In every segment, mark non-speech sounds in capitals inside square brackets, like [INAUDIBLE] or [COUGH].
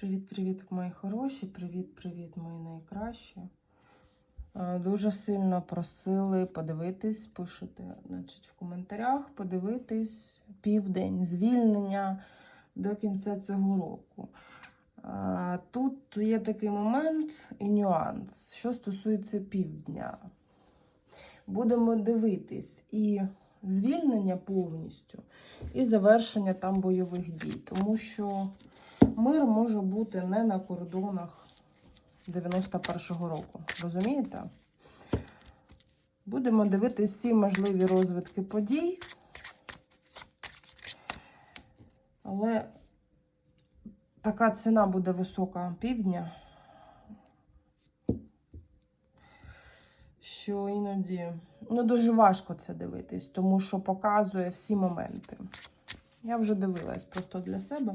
Привіт-привіт, мої хороші, привіт-привіт, мої найкращі. Е, Дуже сильно просили подивитись, пишете значить, в коментарях, подивитись південь, звільнення до кінця цього року. Е, Тут є такий момент і нюанс, що стосується півдня. Будемо дивитись і звільнення повністю, і завершення там бойових дій, тому що мир може бути не на кордонах 91-го року. Розумієте? Будемо дивитися всі можливі розвитки подій. Але така ціна буде висока півдня, що іноді ну, дуже важко це дивитись, тому що показує всі моменти. Я вже дивилась просто для себе.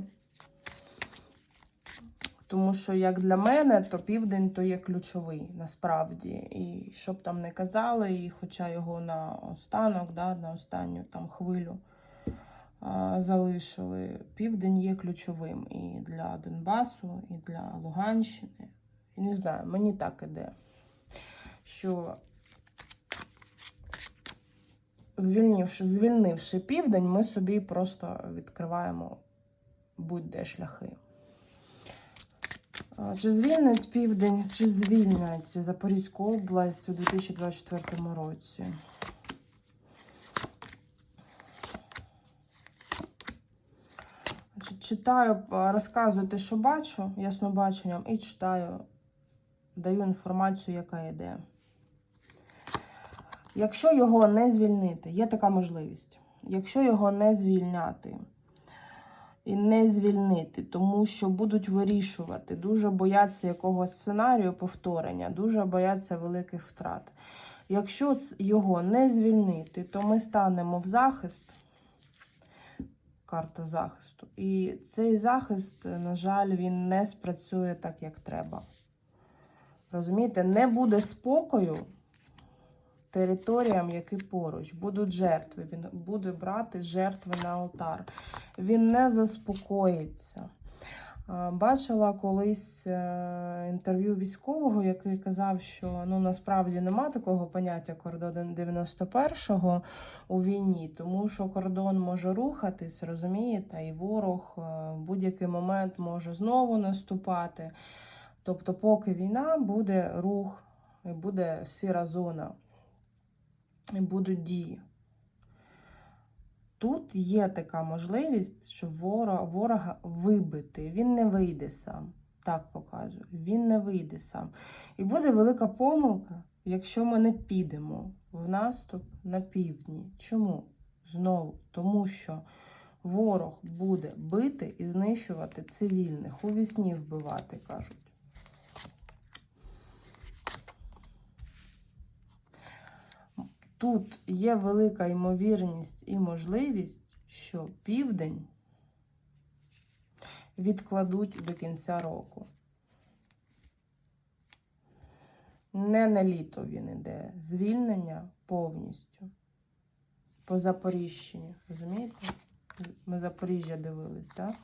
Тому що, як для мене, то південь то є ключовий насправді. І щоб там не казали, і хоча його на останок, да, на останню там хвилю а, залишили, південь є ключовим і для Донбасу, і для Луганщини. І не знаю, мені так іде, що звільнивши, звільнивши південь, ми собі просто відкриваємо будь-де шляхи. Чи звільнить південь, чи звільнять Запорізьку область у 2024 році? Читаю, розказую те, що бачу, яснобаченням, і читаю, даю інформацію, яка йде. Якщо його не звільнити, є така можливість. Якщо його не звільняти, і не звільнити, тому що будуть вирішувати, дуже бояться якогось сценарію повторення, дуже бояться великих втрат. Якщо його не звільнити, то ми станемо в захист, карта захисту, і цей захист, на жаль, він не спрацює так, як треба. Розумієте, не буде спокою територіям, які поруч, будуть жертви. Він буде брати жертви на алтар. Він не заспокоїться. Бачила колись е, інтерв'ю військового, який казав, що ну насправді нема такого поняття кордон 91-го у війні, тому що кордон може рухатись, розумієте, і ворог е, в будь-який момент може знову наступати. Тобто, поки війна буде рух, і буде сіра зона будуть дії. Тут є така можливість, щоб ворога, ворога вибити. Він не вийде сам. Так показую. Він не вийде сам. І буде велика помилка, якщо ми не підемо в наступ на півдні. Чому? Знову, тому що ворог буде бити і знищувати цивільних, у вісні вбивати, кажуть. Тут є велика ймовірність і можливість, що південь відкладуть до кінця року. Не на літо він іде. Звільнення повністю. По Запоріжчині. Розумієте? Ми Запоріжжя дивились, так?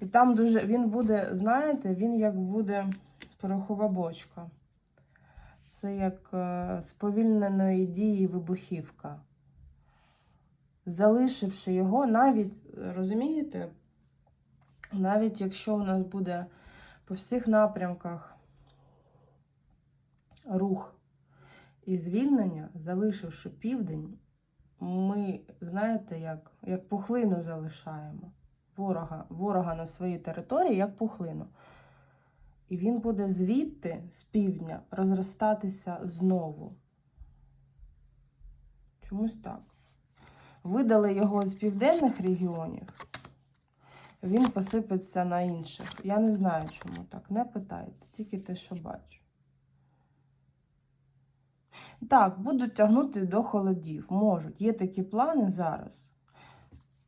І там дуже він буде, знаєте, він як буде порохова бочка. Це як е, сповільненої дії вибухівка. Залишивши його, навіть, розумієте, навіть якщо у нас буде по всіх напрямках рух і звільнення, залишивши південь, ми, знаєте, як, як пухлину залишаємо ворога, ворога на своїй території, як пухлину. І він буде звідти, з півдня, розростатися знову. Чомусь так. Видали його з південних регіонів, він посипеться на інших. Я не знаю, чому так. Не питайте, тільки те, що бачу. Так, будуть тягнути до холодів. Можуть. Є такі плани зараз.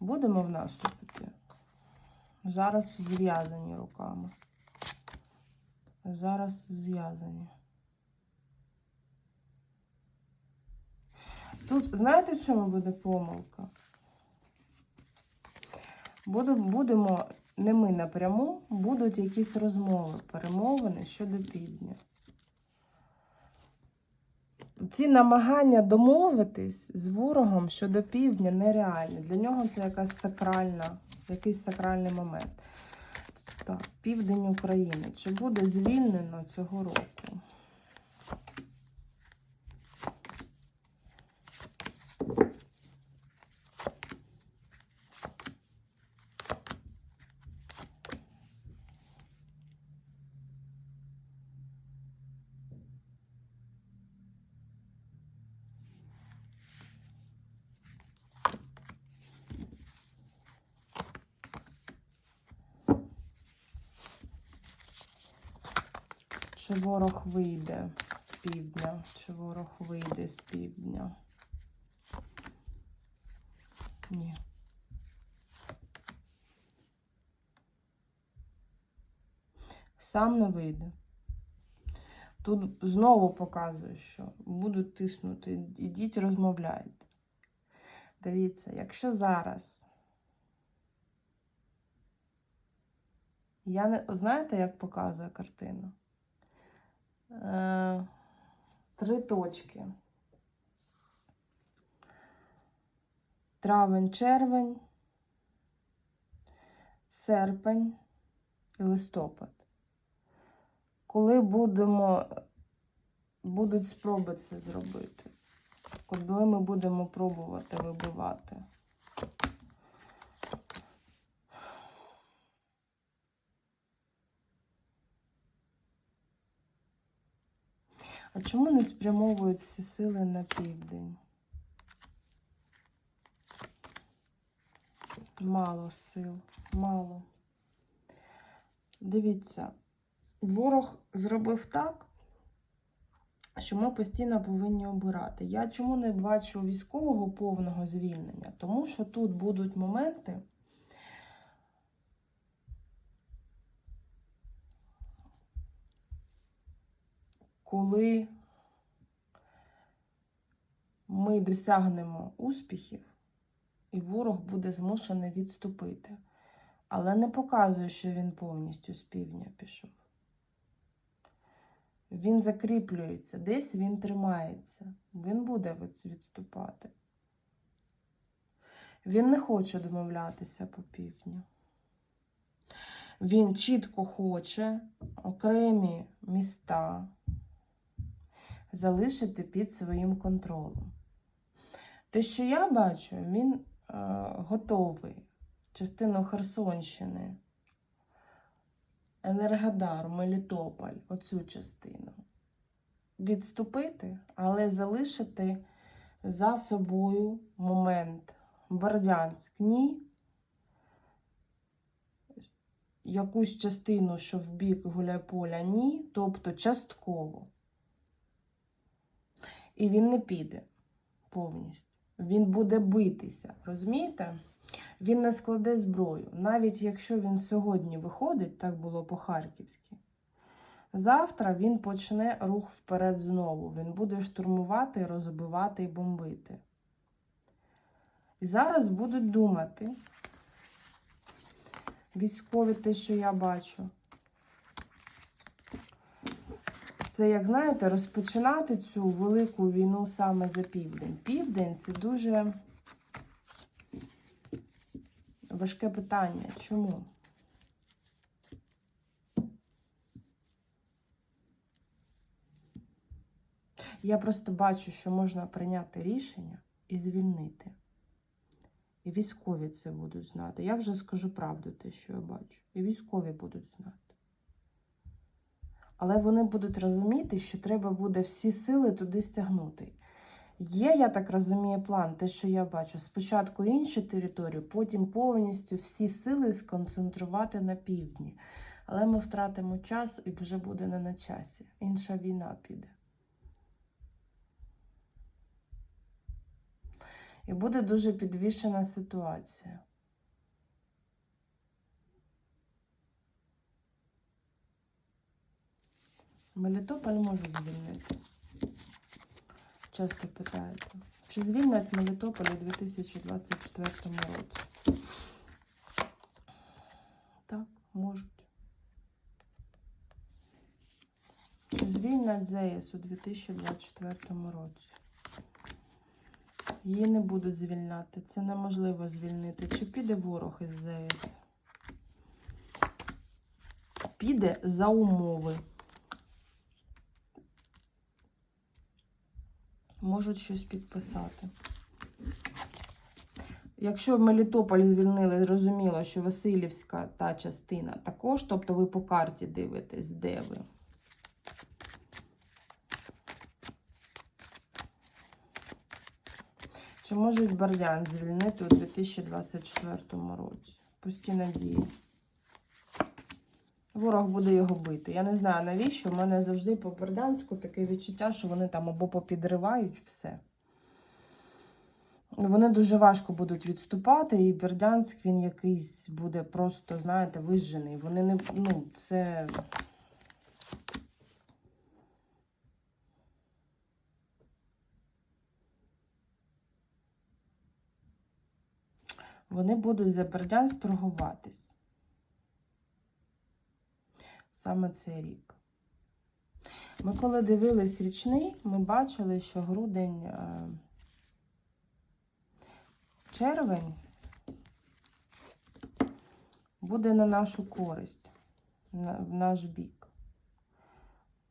Будемо в наступити. Зараз зв'язані руками. Зараз зв'язані. Тут, знаєте, в чому буде помилка? Будемо не ми напряму, будуть якісь розмови, перемовини щодо півдня. Ці намагання домовитись з ворогом щодо півдня нереальні. Для нього це якась сакральна, якийсь сакральний момент. Так, південь України. Чи буде звільнено цього року? Чи ворог вийде з півдня? Чи ворог вийде з півдня? Ні. Сам не вийде. Тут знову показує, що будуть тиснути. Ідіть розмовляйте. Дивіться, якщо зараз. Я не знаєте, як показує картина? Е, три точки. Травень, червень, серпень і листопад. Коли будемо, будуть спроби це зробити, коли ми будемо пробувати вибивати. А чому не спрямовують всі сили на південь? Мало сил, мало. Дивіться, ворог зробив так, що ми постійно повинні обирати. Я чому не бачу військового повного звільнення? Тому що тут будуть моменти. Коли ми досягнемо успіхів, і ворог буде змушений відступити. Але не показує, що він повністю з півдня пішов. Він закріплюється, десь він тримається, він буде відступати. Він не хоче домовлятися по півдню. Він чітко хоче окремі міста залишити під своїм контролем. Те, що я бачу, він е, готовий частину Херсонщини, Енергодар, Мелітополь, оцю частину відступити, але залишити за собою момент Бердянськ ні. Якусь частину, що в бік Гуляйполя, ні, тобто частково. І він не піде повністю. Він буде битися, розумієте? Він не складе зброю. Навіть якщо він сьогодні виходить, так було по-харківськи. Завтра він почне рух вперед знову. Він буде штурмувати, розбивати і бомбити. І зараз будуть думати, військові те, що я бачу. Це, як знаєте, розпочинати цю велику війну саме за південь. Південь це дуже важке питання. Чому? Я просто бачу, що можна прийняти рішення і звільнити. І військові це будуть знати. Я вже скажу правду, те, що я бачу. І військові будуть знати. Але вони будуть розуміти, що треба буде всі сили туди стягнути. Є, я так розумію, план, те, що я бачу, спочатку інші території, потім повністю всі сили сконцентрувати на півдні. Але ми втратимо час і вже буде не на часі. Інша війна піде. І буде дуже підвішена ситуація. Мелітополь можуть звільнити. Часто питаєте. Чи звільнять Мелітополь у 2024 році? Так, можуть. Чи звільнять ЗАЕС у 2024 році? Її не будуть звільняти. Це неможливо звільнити. Чи піде ворог із ЗАЕС? Піде за умови. Можуть щось підписати. Якщо Мелітополь звільнили, зрозуміло, що Васильівська та частина також, тобто ви по карті дивитесь, де ви. Чи можуть Бердянськ звільнити у 2024 році? Пусті надії. Ворог буде його бити. Я не знаю навіщо. У мене завжди по Бердянську таке відчуття, що вони там або попідривають все. Вони дуже важко будуть відступати, і Бердянськ він якийсь буде просто, знаєте, вижений. Вони не. Ну, це. Вони будуть за Бердянськ торгуватись. Саме цей рік. Ми коли дивились річний, ми бачили, що грудень, е, червень буде на нашу користь, в наш бік.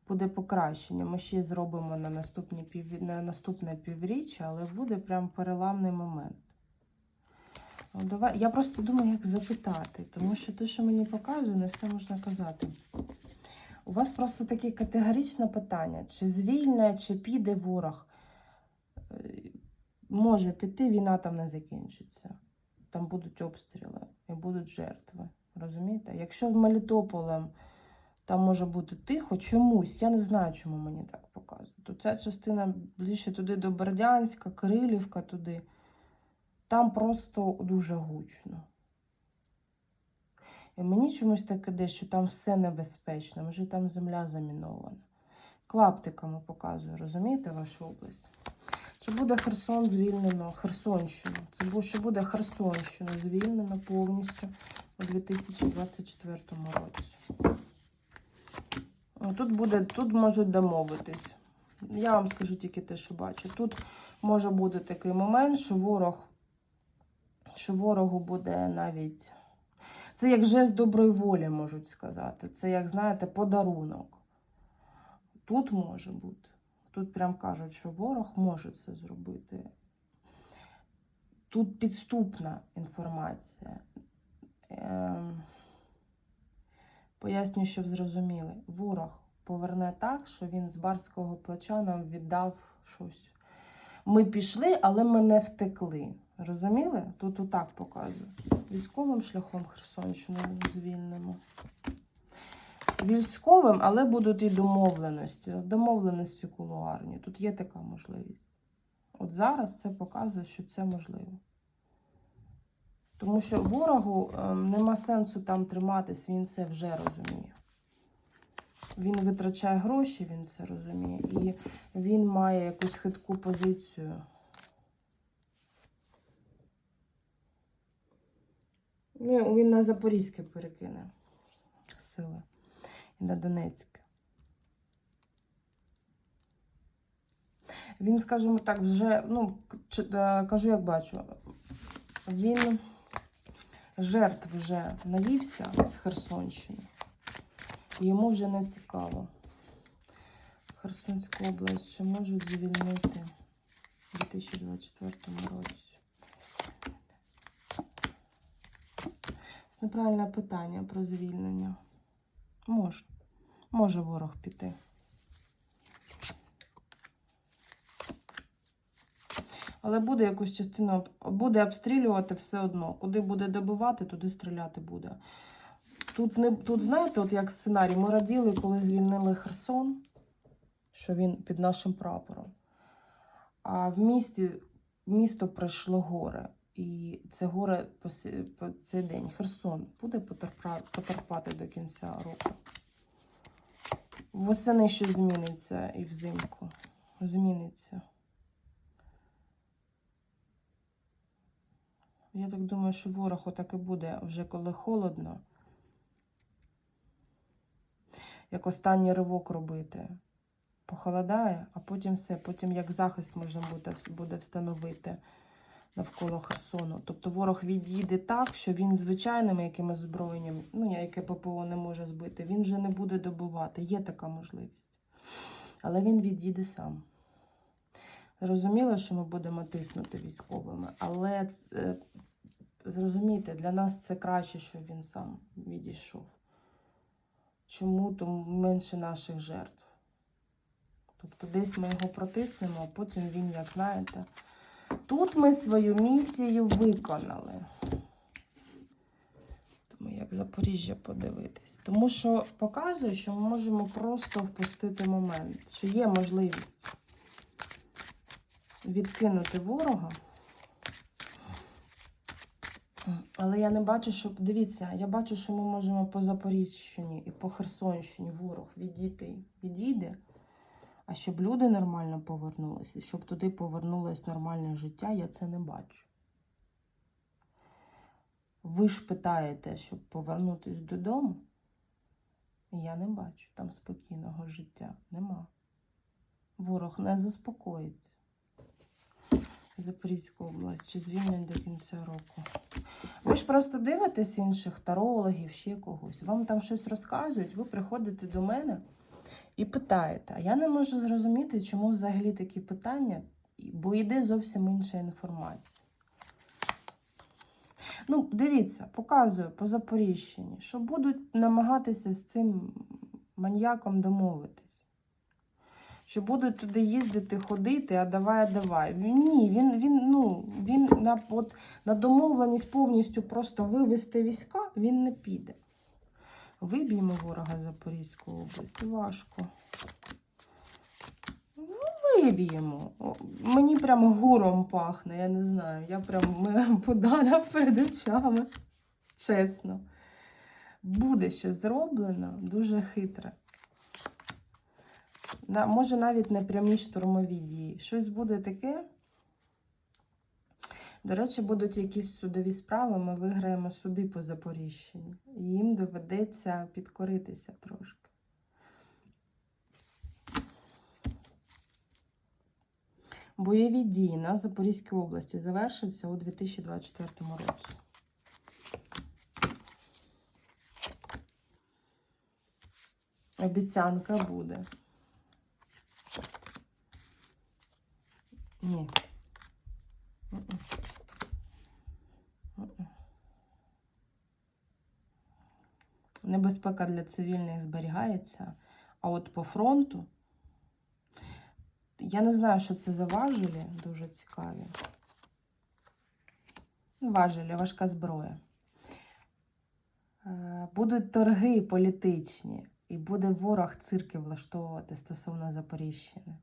Буде покращення. Ми ще зробимо на, пів, на наступне півріччя, але буде прям переламний момент. Ну, давай. Я просто думаю, як запитати, тому що те, що мені показує, не все можна казати. У вас просто таке категоричне питання: чи звільне, чи піде ворог. Е, Може піти, війна там не закінчиться. Там будуть обстріли і будуть жертви. Розумієте? Якщо в Мелітополем там може бути тихо, чомусь, я не знаю, чому мені так показують. То ця частина ближче туди до Бердянська, Кирилівка туди. Там просто дуже гучно. І мені чомусь так іде, що там все небезпечно, може там земля замінована. Клаптиками показую, розумієте, вашу область? Чи буде Херсон звільнено? Херсонщину. Це чи буде Херсонщину звільнено повністю у 2024 році. О, Тут буде, тут можуть домовитись. Я вам скажу тільки те, що бачу. Тут може бути такий момент, що ворог, що ворогу буде навіть. Це як жест доброї волі, можуть сказати. Це, як знаєте, подарунок. Тут може бути. Тут прям кажуть, що ворог може це зробити. Тут підступна інформація. Ем... Пояснюю, щоб зрозуміли. Ворог поверне так, що він з барського плеча нам віддав щось. Ми пішли, але ми не втекли. Розуміли? Тут отак показує. Військовим шляхом Херсонщину звільнимо. Військовим, але будуть і домовленості. Домовленості кулуарні. Тут є така можливість. От зараз це показує, що це можливо. Тому що ворогу ем, нема сенсу там триматись, він це вже розуміє. Він витрачає гроші, він це розуміє. І він має якусь хитку позицію. Ну, він на Запорізьке перекине сили і на Донецьке. Він, скажімо так, вже, ну, е, кажу, як бачу, він жертв вже наївся з Херсонщини. І йому вже не цікаво. Херсонську область чи можуть звільнити у 2024 році? Неправильне питання про звільнення. Може. Може ворог піти. Але буде якусь частину буде обстрілювати все одно. Куди буде добивати, туди стріляти буде. Тут, не, тут знаєте, от як сценарій, ми раділи, коли звільнили Херсон, що він під нашим прапором. А в місті в місто прийшло горе. І це горе по, цей день. Херсон буде потерпати до кінця року. Восени щось зміниться і взимку. Зміниться. Я так думаю, що ворог отак і буде вже коли холодно. як останній ривок робити. Похолодає, а потім все, потім як захист можна буде, буде встановити навколо Херсону. Тобто ворог відійде так, що він звичайними якимось зброєнням, ну, яке ППО не може збити, він вже не буде добувати. Є така можливість. Але він відійде сам. Зрозуміло, що ми будемо тиснути військовими, але е, зрозумійте, для нас це краще, що він сам відійшов. Чому? Тому менше наших жертв. Тобто десь ми його протиснемо, а потім він, як знаєте, тут ми свою місію виконали. Тому як Запоріжжя подивитись. Тому що показує, що ми можемо просто впустити момент, що є можливість відкинути ворога. Але я не бачу, що. Дивіться, я бачу, що ми можемо по Запоріжчині і по Херсонщині ворог відійти, відійде. А щоб люди нормально повернулися, щоб туди повернулось нормальне життя, я це не бачу. Ви ж питаєте, щоб повернутися додому? Я не бачу там спокійного життя. Нема. Ворог не заспокоїться. Запорізька область чи звільнень до кінця року. Ви ж просто дивитесь інших тарологів, ще когось. Вам там щось розказують, ви приходите до мене і питаєте. А я не можу зрозуміти, чому взагалі такі питання, бо йде зовсім інша інформація. Ну, дивіться, показую по Запоріжчині, що будуть намагатися з цим маньяком домовитись. Що будуть туди їздити, ходити, а давай, а давай. Ні, він, він, ну, він на, от, на домовленість повністю просто вивести війська, він не піде. Виб'ємо ворога Запорізької області. Важко. Ну, виб'ємо. Мені прямо гуром пахне, я не знаю. Я прям [LAUGHS] подана перед очами. Чесно. Буде щось зроблено, дуже хитре. Може навіть не прямі штурмові дії. Щось буде таке. До речі, будуть якісь судові справи, ми виграємо суди по Запоріжчині. І їм доведеться підкоритися трошки. Бойові дії на Запорізькій області завершаться у 2024 році. Обіцянка буде. Ні. Небезпека для цивільних зберігається, а от по фронту я не знаю, що це за важелі, дуже цікаві. Ну, Важелі, важка зброя. Е, Будуть торги політичні, і буде ворог цирки влаштовувати стосовно Запоріжщини.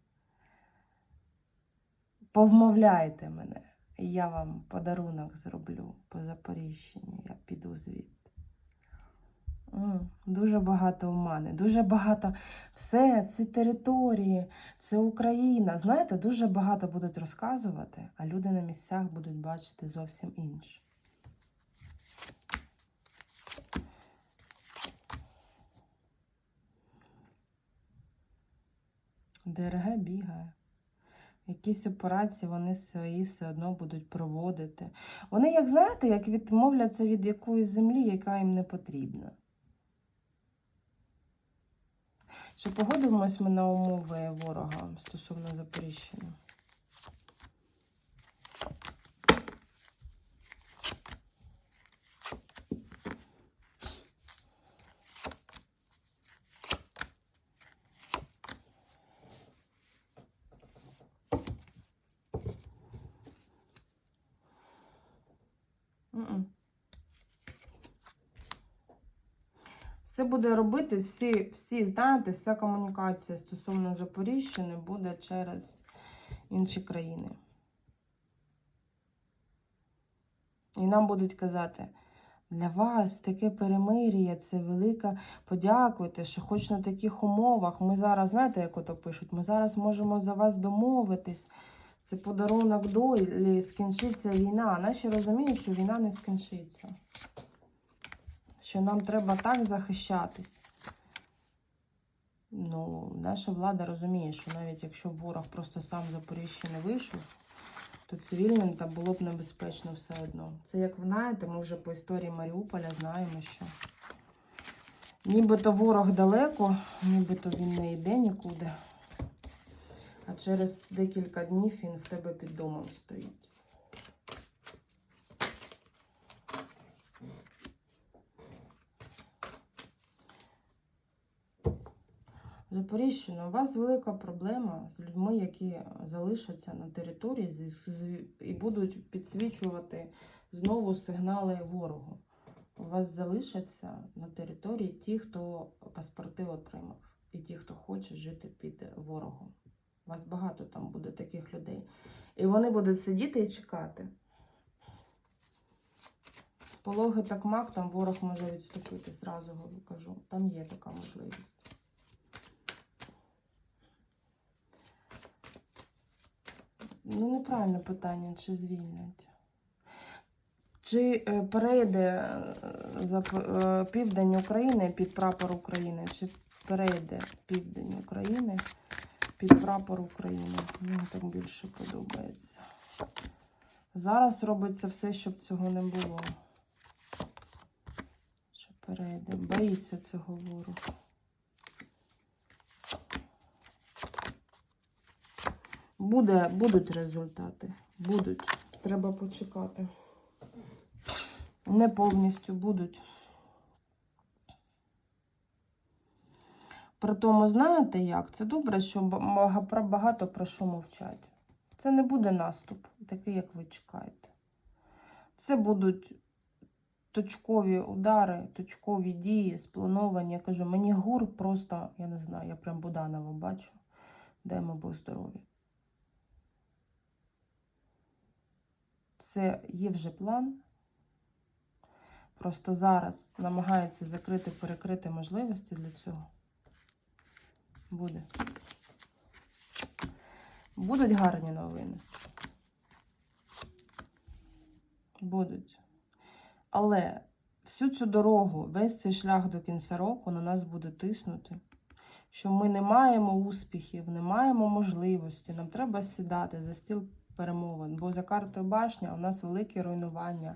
Повмовляйте мене, і я вам подарунок зроблю по Запоріжщині. Я піду звідти. Дуже багато омани, дуже багато. Все, це території, це Україна. Знаєте, дуже багато будуть розказувати, а люди на місцях будуть бачити зовсім інше. ДРГ бігає. Якісь операції вони свої все одно будуть проводити. Вони, як знаєте, як відмовляться від якоїсь землі, яка їм не потрібна. Чи погодимось ми на умови ворога стосовно Запоріжжя? Мгм. Все буде робитись, всі, всі, знаєте, вся комунікація стосовно Запоріжжя буде через інші країни. І нам будуть казати, для вас таке перемир'я, це велика подякуйте, що хоч на таких умовах ми зараз, знаєте, як ото пишуть, ми зараз можемо за вас домовитись. Це подарунок долі, скінчиться війна. Наші розуміють, що війна не скінчиться. Що нам треба так захищатись. Ну, наша влада розуміє, що навіть якщо ворог просто сам з Запоріжжя не вийшов, то цивільним там було б небезпечно все одно. Це як ви знаєте, ми вже по історії Маріуполя знаємо, що нібито ворог далеко, нібито він не йде нікуди. А через декілька днів він в тебе під домом стоїть. Запоріжжя, у вас велика проблема з людьми, які залишаться на території і будуть підсвічувати знову сигнали ворогу. У вас залишаться на території ті, хто паспорти отримав, і ті, хто хоче жити під ворогом. У вас багато там буде таких людей. І вони будуть сидіти і чекати. Пологи так мак, там ворог може відступити, зразу кажу. Там є така можливість. Ну, неправильне питання, чи звільнять. Чи е, перейде е, Зап- е, південь України під прапор України? Чи перейде південь України під прапор України? Мені так більше подобається. Зараз робиться все, щоб цього не було. Що перейде. Боїться цього ворог. Буде, будуть результати. Будуть. Треба почекати. Не повністю будуть. При тому, знаєте як? Це добре, що багато про що мовчать. Це не буде наступ, такий, як ви чекаєте. Це будуть точкові удари, точкові дії, сплановані. Я кажу, мені гур просто, я не знаю, я прям Буданова бачу. Дай Бог здоров'я. Це є вже план. Просто зараз намагаються закрити, перекрити можливості для цього. Буде. Будуть гарні новини. Будуть. Але всю цю дорогу, весь цей шлях до кінця року на нас буде тиснути, що ми не маємо успіхів, не маємо можливості. Нам треба сідати за стіл перемовин, бо за картою башня у нас великі руйнування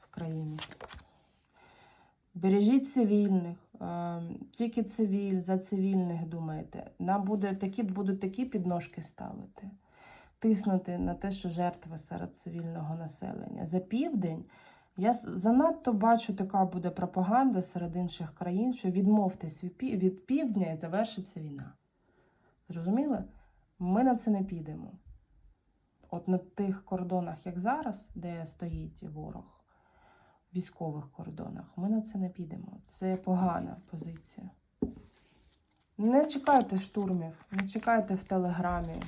в країні. Бережіть цивільних, е, тільки цивіль, за цивільних думайте. Нам буде такі, будуть такі підножки ставити, тиснути на те, що жертви серед цивільного населення. За південь я занадто бачу, така буде пропаганда серед інших країн, що відмовтесь від півдня і завершиться війна. Зрозуміли? Ми на це не підемо. От на тих кордонах, як зараз, де стоїть ворог, військових кордонах, ми на це не підемо. Це погана позиція. Не чекайте штурмів, не чекайте в телеграмі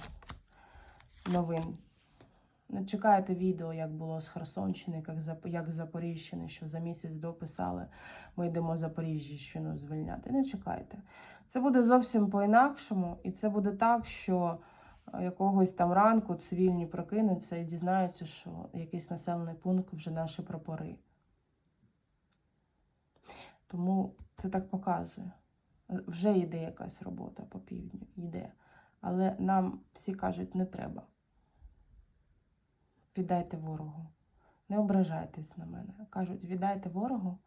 новин. Не чекайте відео, як було з Херсонщини, як, з Запоріжжяни, що за місяць дописали, ми йдемо Запоріжжящину звільняти. Не чекайте. Це буде зовсім по-інакшому, і це буде так, що е, якогось там ранку цивільні прокинуться і дізнаються, що якийсь населений пункт вже наші прапори. Тому це так показує. Е, Вже йде якась робота по півдню, йде. Але нам всі кажуть, не треба. Віддайте ворогу. Не ображайтесь на мене. Кажуть, віддайте ворогу,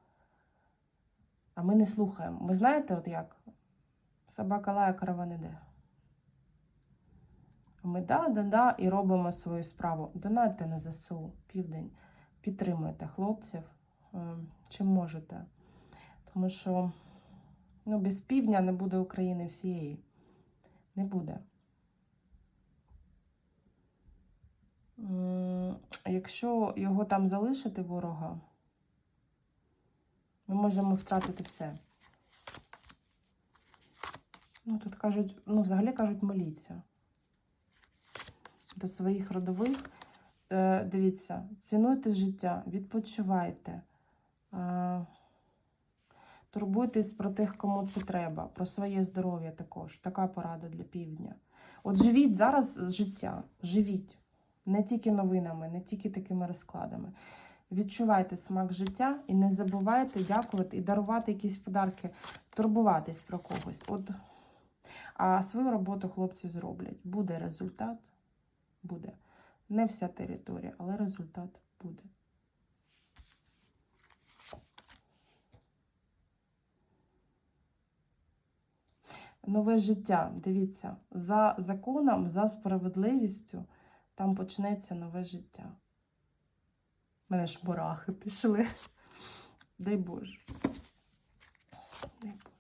а ми не слухаємо. Ви знаєте, от як? Собака лає, караван іде. Ми да, да, да, і робимо свою справу. Донатьте на ЗСУ, південь. Підтримуйте хлопців, е, чим можете. Тому що ну, без півдня не буде України всієї. Не буде. Якщо його там залишити ворога, ми можемо втратити все. Ну, тут кажуть, ну, взагалі кажуть, моліться до своїх родових. Е, дивіться, цінуйте життя, відпочивайте. Е, турбуйтесь про тих, кому це треба, про своє здоров'я також. Така порада для півдня. От живіть зараз життя, живіть. Не тільки новинами, не тільки такими розкладами. Відчувайте смак життя і не забувайте дякувати і дарувати якісь подарки, турбуватись про когось. От, а свою роботу хлопці зроблять. Буде результат, буде. Не вся територія, але результат буде. Нове життя. Дивіться, за законом, за справедливістю там почнеться нове життя. У мене ж мурахи пішли. Дай Боже. Дай Боже.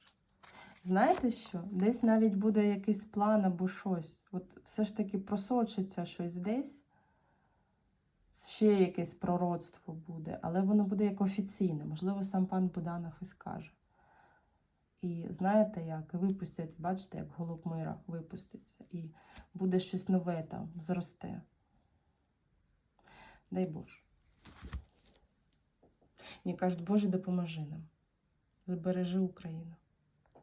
Знаєте що? Десь навіть буде якийсь план або щось. От все ж таки просочиться щось десь. Ще якесь пророцтво буде, але воно буде як офіційне. Можливо, сам пан Буданов і скаже. І знаєте як? Випустять, бачите, як голуб мира випуститься. І буде щось нове там, зросте. Дай Боже. Мені кажуть, Боже, допоможи нам. Збережи Україну.